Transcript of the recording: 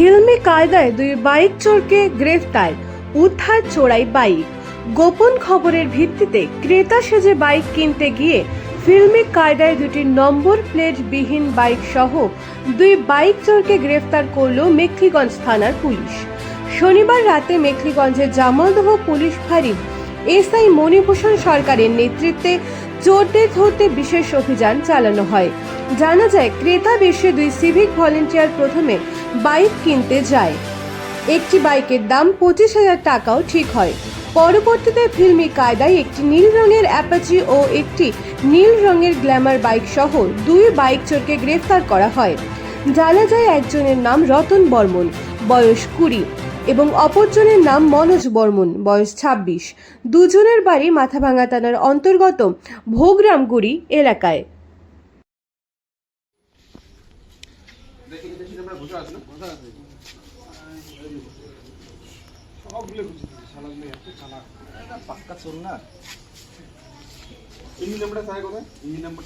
ফিল্মি কায়দায় দুই বাইক চোরকে গ্রেফতার, উদ্ধার চোরাই বাইক। গোপন খবরের ভিত্তিতে ক্রেতা সেজে বাইক কিনতে গিয়ে ফিল্মি কায়দায় দুটি নম্বর প্লেট বিহীন বাইক সহ দুই বাইক চোরকে গ্রেফতার করল মেখলিগঞ্জ থানার পুলিশ। শনিবার রাতে মেখলিগঞ্জের জামালদহ পুলিশ ফাঁড়ি এসআই মণিভূষণ সরকারের নেতৃত্বে চোরদের ধরতে বিশেষ অভিযান চালানো হয়। জানা যায়, ক্রেতা বেশে দুই সিভিক ভলেন্টিয়ার প্রথমে বাইক কিনতে যায়। একটি বাইকের দাম পঁচিশ হাজার টাকাও ঠিক হয়। পরবর্তীতে ফিল্মি কায়দায় একটি নীল রঙের অ্যাপাচি ও একটি নীল রঙের গ্ল্যামার বাইক সহ দুই বাইক চোরকে গ্রেফতার করা হয়। জানা যায়, একজনের নাম রতন বর্মন। বয়স কুড়ি। এবং অপরজনের নাম মনোজ বর্মন, বয়স ছাব্বিশ। দুজনের বাড়ি মাথাভাঙা থানার অন্তর্গত ভোগরামগুড়ি এলাকায়। পাক্কা না ইঞ্জিন নাম্বারটা কোথায়? Engine number